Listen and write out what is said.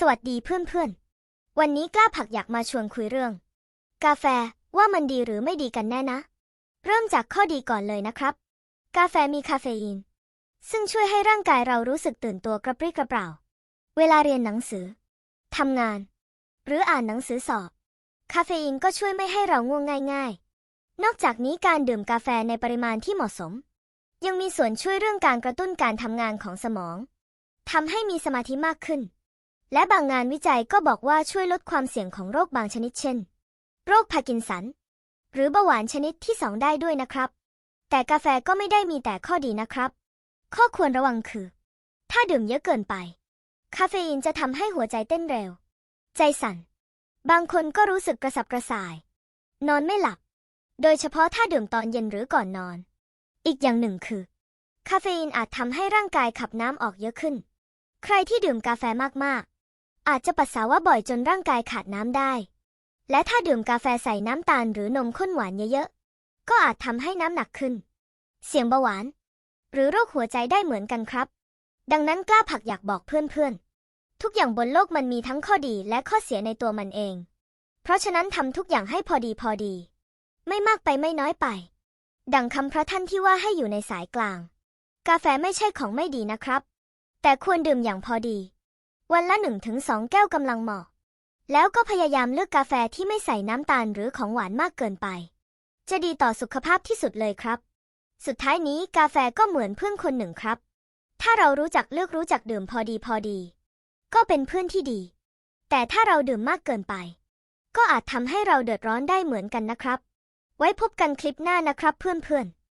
สวัสดีเพื่อนๆ วันนี้กล้าผักอยากมาชวนคุยเรื่อง กาแฟว่ามันดีหรือไม่ดีกันแน่นะ เริ่มจากข้อดีก่อนเลยนะครับ กาแฟมีคาเฟอีน ซึ่งช่วยให้ร่างกายเรารู้สึกตื่นตัวกระปรี้กระเปร่า เวลาเรียนหนังสือทำงาน หรืออ่านหนังสือสอบ คาเฟอีนก็ช่วยไม่ให้เราง่วงง่าย ๆ นอกจากนี้การดื่มกาแฟในปริมาณที่เหมาะสม ยังมีส่วนช่วยเรื่องการกระตุ้นการทำงานของสมองทำให้มีสมาธิมากขึ้น และบางงานวิจัยก็บอกว่าช่วยลดความเสี่ยงของโรคบางชนิดเช่น โรคพาร์กินสัน หรือเบาหวานชนิดที่สองได้ด้วยนะครับ แต่กาแฟก็ไม่ได้มีแต่ข้อดีนะครับ ข้อควรระวังคือ ถ้าดื่มเยอะเกินไป คาเฟอีนจะทำให้หัวใจเต้นเร็ว ใจสั่น บางคนก็รู้สึกกระสับกระส่าย นอนไม่หลับ โดยเฉพาะถ้าดื่มตอนเย็นหรือก่อนนอน อีกอย่างหนึ่งคือ คาเฟอีนอาจทำให้ร่างกายขับน้ำออกเยอะขึ้น ใครที่ดื่มกาแฟมากๆ อาจจะปัสสาวะบ่อยจนร่างกายขาดน้ำได้ และถ้าดื่มกาแฟใส่น้ำตาลหรือนมข้นหวานเยอะๆ ก็อาจทำให้น้ำหนักขึ้น เสี่ยงเบาหวาน หรือโรคหัวใจได้เหมือนกันครับ ดังนั้นกล้าผักอยากบอกเพื่อนๆ ทุกอย่างบนโลกมันมีทั้งข้อดีและข้อเสียในตัวมันเอง เพราะฉะนั้นทำทุกอย่างให้พอดีพอดี ไม่มากไปไม่น้อยไป ดังคำพระท่านที่ว่าให้อยู่ในสายกลาง กาแฟไม่ใช่ของไม่ดีนะครับ แต่ควรดื่มอย่างพอดี วันละหนึ่งถึงสองแก้วกำลังเหมาะ แล้วก็พยายามเลือกกาแฟที่ไม่ใส่น้ำตาลหรือของหวานมากเกินไป จะดีต่อสุขภาพที่สุดเลยครับ สุดท้ายนี้กาแฟก็เหมือนเพื่อนคนหนึ่งครับ ถ้าเรารู้จักเลือกรู้จักดื่มพอดีพอดี ก็เป็นเพื่อนที่ดี แต่ถ้าเราดื่มมากเกินไป ก็อาจทำให้เราเดือดร้อนได้เหมือนกันนะครับ ไว้พบกันคลิปหน้านะครับเพื่อนๆ